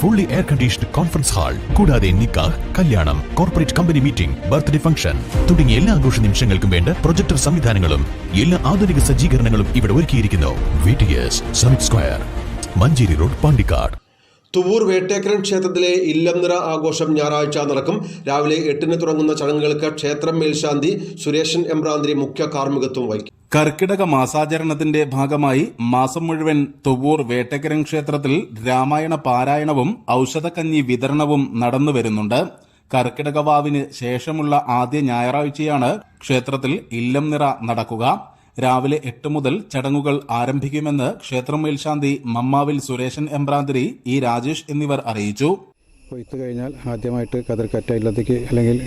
Fully air conditioned conference hall കൂടാതെ നിക്കാഹ് കല്യാണം corporate company meeting birthday function തുടങ്ങിയ എല്ലാ ആഘോഷ നിമിഷങ്ങൾക്കും വേണ്ട പ്രൊജക്ടർ സംവിധാനങ്ങളും എല്ലാ ആധുനിക സജ്ജീകരണങ്ങളും ഇവിടെ ഒരുക്കിയിരിക്കുന്നു. Square Manjeri road Pandikkad. Thuvur വേട്ടേക്കരൻ ക്ഷേത്രത്തിലെ ഇല്ലംനിറ ആഘോഷം ഞായറാഴ്ച നടക്കും. രാവിലെ എട്ടിന് തുടങ്ങുന്ന ചടങ്ങുകൾക്ക് ക്ഷേത്രം മേൽശാന്തി സുരേഷൻ എംബ്രാന്തിരി മുഖ്യ കാർമ്മികത്വം വഹിക്കും. കർക്കിടക മാസാചരണത്തിന്റെ ഭാഗമായി മാസം മുഴുവൻ തുവൂർ വേട്ടക്കരൻ ക്ഷേത്രത്തിൽ രാമായണ പാരായണവും ഔഷധക്കഞ്ഞി വിതരണവും നടന്നു വരുന്നുണ്ട്. കർക്കിടക വാവിന് ശേഷമുള്ള ആദ്യ ഞായറാഴ്ചയാണ് ക്ഷേത്രത്തിൽ ഇല്ലം നിറ നടക്കുക. രാവിലെ എട്ട് മുതൽ ചടങ്ങുകൾ ആരംഭിക്കുമെന്ന് ക്ഷേത്രം മേൽശാന്തി മമ്മാവിൽ സുരേഷൻ എംബ്രാന്തിരി ഇ രാജേഷ് എന്നിവർ അറിയിച്ചു. കൊയ്ത്ത് കഴിഞ്ഞാൽ ആദ്യമായിട്ട് കതിർക്കറ്റ ഇല്ലത്തേക്ക് അല്ലെങ്കിൽ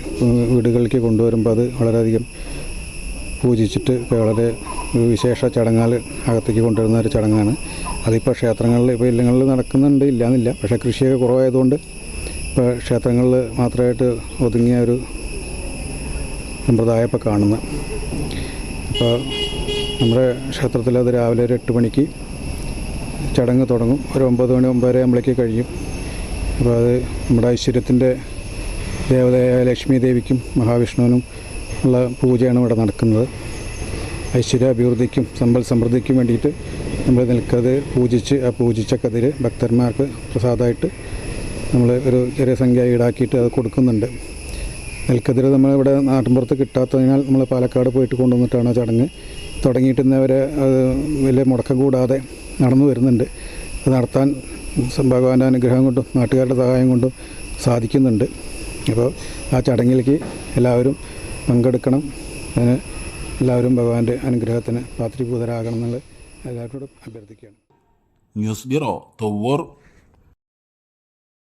വീടുകളിലേക്ക് കൊണ്ടുവരുമ്പോൾ അത് വളരെയധികം പൂജിച്ചിട്ട് വളരെ വിശേഷ ചടങ്ങാൽ അകത്തേക്ക് കൊണ്ടുവരുന്ന ഒരു ചടങ്ങാണ്. അതിപ്പോൾ ക്ഷേത്രങ്ങളിൽ ഇപ്പോൾ ഇല്ലങ്ങളിൽ നടക്കുന്നുണ്ട് ഇല്ലയെന്നില്ല പക്ഷേ കൃഷിയൊക്കെ കുറവായതുകൊണ്ട് ഇപ്പോൾ ക്ഷേത്രങ്ങളിൽ മാത്രമായിട്ട് ഒതുങ്ങിയ ഒരു സമ്പ്രദായം ഇപ്പോൾ കാണുന്നത് അപ്പോൾ നമ്മുടെ ക്ഷേത്രത്തിൽ അത് രാവിലെ ഒരു എട്ട് മണിക്ക് ചടങ്ങ് തുടങ്ങും. ഒരു ഒമ്പത് മണി ഒമ്പതര ആകുമ്പോഴേക്ക് കഴിയും. അപ്പോൾ അത് നമ്മുടെ ഐശ്വര്യത്തിന്റെ ദേവതയായ ലക്ഷ്മി ദേവിക്കും മഹാവിഷ്ണുവിനും ഉള്ള പൂജയാണ് ഇവിടെ നടക്കുന്നത്. ഐശ്വര്യാഭിവൃദ്ധിക്കും സമ്പൽ സമൃദ്ധിക്കും വേണ്ടിയിട്ട് നമ്മൾ നെൽക്കതിർ പൂജിച്ച് ആ പൂജിച്ച കതിര് ഭക്തന്മാർക്ക് പ്രസാദമായിട്ട് നമ്മൾ ഒരു ചെറിയ സംഖ്യ ഈടാക്കിയിട്ട് അത് കൊടുക്കുന്നുണ്ട്. നെൽക്കതിര് നമ്മളിവിടെ നാട്ടിൻപുറത്ത് കിട്ടാത്തതിനാൽ നമ്മൾ പാലക്കാട് പോയിട്ട് കൊണ്ടുവന്നിട്ടാണ് ചടങ്ങ്. തുടങ്ങിയിട്ട് ഇന്നവരെ അത് വലിയ മുടക്കം കൂടാതെ നടന്നു വരുന്നുണ്ട്. അത് നടത്താൻ ഭഗവാന്റെ അനുഗ്രഹം കൊണ്ടും നാട്ടുകാരുടെ സഹായം കൊണ്ടും സാധിക്കുന്നുണ്ട്. അപ്പോൾ ആ ചടങ്ങിലേക്ക് എല്ലാവരും പങ്കെടുക്കണം. അതിന് എല്ലാവരും ഭഗവാന്റെ അനുഗ്രഹത്തിന് പാത്രീഭൂതരാകണം എന്നുള്ള എല്ലാവരോടും അഭ്യർത്ഥിക്കുകയാണ്. News bureau Thuvur